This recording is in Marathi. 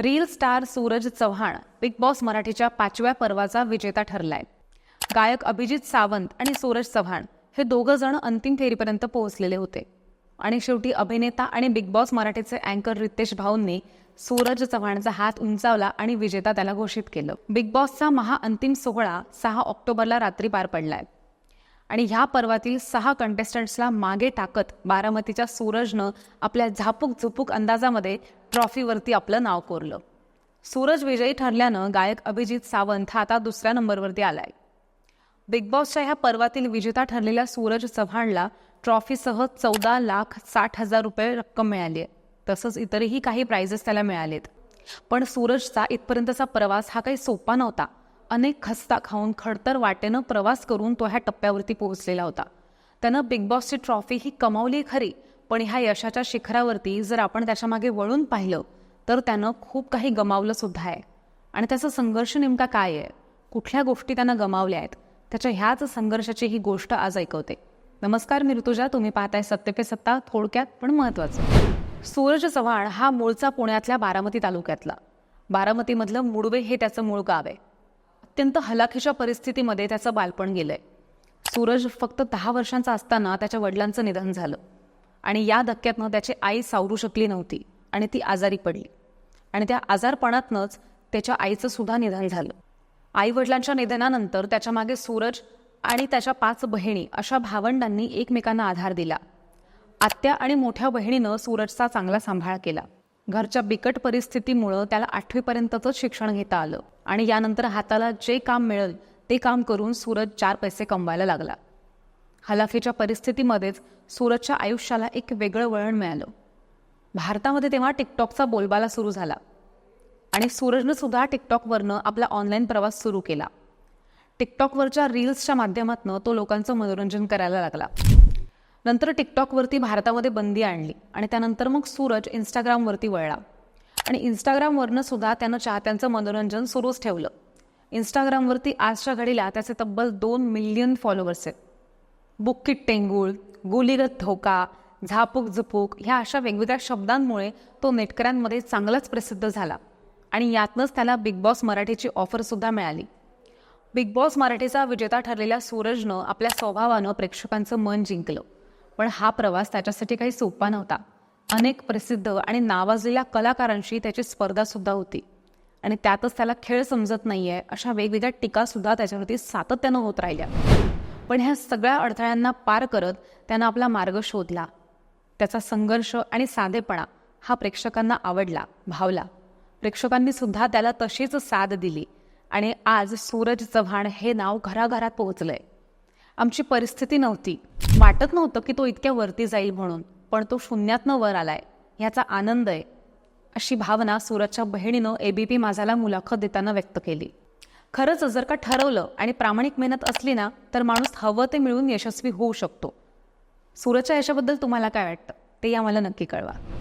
Reel star Suraj Chavan Bigg Boss मराठीच्या पाचव्या पर्वाचा विजेता ठरलाय. गायक अभिजित सावंत आणि सूरज चव्हाण हे दोघं जण अंतिम फेरीपर्यंत पोहोचलेले होते. आणि शेवटी अभिनेता आणि बिग बॉस मराठीचे अँकर रितेश भाऊंनी सूरज चव्हाणचा हात उंचावला आणि विजेता त्याला घोषित केलं. बिग बॉसचा महाअंतिम सोहळा सहा ऑक्टोबरला रात्री पार पडलाय. आणि ह्या पर्वातील सहा कंटेस्टंट्सला मागे टाकत बारामतीच्या सूरजनं आपल्या झापूक झुपूक अंदाजामध्ये ट्रॉफीवरती आपलं नाव कोरलं. सूरज विजयी ठरल्यानं गायक अभिजित सावंत हा आता दुसऱ्या नंबरवरती आलाय. बिग बॉसच्या ह्या पर्वातील विजेता ठरलेल्या सूरज चव्हाणला ट्रॉफीसह चौदा लाख साठ हजार रुपये रक्कम मिळाली आहे तसंच इतरही काही प्राइजेस त्याला मिळालेत. पण सूरजचा इथपर्यंतचा प्रवास हा काही सोपा नव्हता. अनेक खस्ता खाऊन खडतर वाटेनं प्रवास करून तो ह्या टप्प्यावरती पोहोचलेला होता. त्यानं बिग बॉसची ट्रॉफी ही कमावली खरी पण ह्या यशाच्या शिखरावरती जर आपण त्याच्यामागे वळून पाहिलं तर त्यानं खूप काही गमावलं सुद्धा आहे. आणि त्याचा संघर्ष नेमका काय आहे? कुठल्या गोष्टी त्यानं गमावल्या आहेत? त्याच्या ह्याच संघर्षाची ही गोष्ट आज ऐकवते. नमस्कार मी ऋतुजा तुम्ही पाहताय सत्य पे सत्ता थोडक्यात पण महत्वाचं सूरज चव्हाण हा मूळचा पुण्यातल्या बारामती तालुक्यातला. बारामतीमधलं मुडवे हे त्याचं मूळ गाव आहे. अत्यंत हलाखीच्या परिस्थितीमध्ये त्याचं बालपण गेलंय. सूरज फक्त दहा वर्षांचा असताना त्याच्या वडिलांचं निधन झालं. आणि या धक्क्यातनं त्याची आई सावरू शकली नव्हती आणि ती आजारी पडली. आणि त्या आजारपणातनंच त्याच्या आईचं सुद्धा निधन झालं. आई वडिलांच्या निधनानंतर त्याच्यामागे सूरज आणि त्याच्या पाच बहिणी अशा भावंडांनी एकमेकांना आधार दिला. आत्या आणि मोठ्या बहिणीनं सूरजचा चांगला सांभाळ केला. घरच्या बिकट परिस्थितीमुळं त्याला आठवीपर्यंतच शिक्षण घेता आलं आणि यानंतर हाताला जे काम मिळेल ते काम करून सूरज चार पैसे कमवायला लागला. हलाखीच्या परिस्थितीमध्येच सूरजच्या आयुष्याला एक वेगळं वळण मिळालं. भारतामध्ये तेव्हा टिकटॉकचा बोलबाला सुरू झाला आणि सूरजनं सुद्धा टिकटॉकवरनं आपला ऑनलाईन प्रवास सुरू केला. टिकटॉकवरच्या रील्सच्या माध्यमातून तो लोकांचं मनोरंजन करायला लागला. नंतर टिकटॉकवरती भारतामध्ये बंदी आणली आणि त्यानंतर मग सूरज इंस्टाग्रामवरती वळला. आणि इंस्टाग्रामवरनं सुद्धा त्यानं चाहत्यांचं मनोरंजन सुरूच ठेवलं. इंस्टाग्रामवरती आजच्या घडीला त्याचे तब्बल दोन मिलियन फॉलोअर्स आहेत. बुक्कीट टेंगूळ गुलीगत धोका झापूक झुपूक ह्या अशा वेगवेगळ्या शब्दांमुळे तो नेटकऱ्यांमध्ये चांगलाच प्रसिद्ध झाला. आणि यातनंच त्याला बिग बॉस मराठीची ऑफरसुद्धा मिळाली. बिग बॉस मराठीचा विजेता ठरलेल्या सूरजनं आपल्या स्वभावानं प्रेक्षकांचं मन जिंकलं. पण हा प्रवास त्याच्यासाठी काही सोपा नव्हता. अनेक प्रसिद्ध आणि नावाजलेल्या कलाकारांशी त्याची स्पर्धासुद्धा होती. आणि त्यातच त्याला खेळ समजत नाहीये अशा वेगवेगळ्या टीकासुद्धा त्याच्यावरती सातत्यानं होत राहिल्या. पण ह्या सगळ्या अडथळ्यांना पार करत त्यानं आपला मार्ग शोधला. त्याचा संघर्ष आणि साधेपणा हा प्रेक्षकांना आवडला भावला. प्रेक्षकांनी सुद्धा त्याला तशीच साथ दिली आणि आज सूरज चव्हाण हे नाव घराघरात पोहोचलंय. आमची परिस्थिती नव्हती. वाटत नव्हतं की तो इतक्या वरती जाईल म्हणून पण तो शून्यातनं वर आलाय. ह्याचा आनंद आहे. अशी भावना सूरजच्या बहिणीनं ए बी पी माझाला मुलाखत देताना व्यक्त केली. खरंच जर का ठरवलं आणि प्रामाणिक मेहनत असली ना तर माणूस हवं ते मिळून यशस्वी होऊ शकतो. सूरजच्या यशाबद्दल तुम्हाला काय वाटतं? ते आम्हाला नक्की कळवा.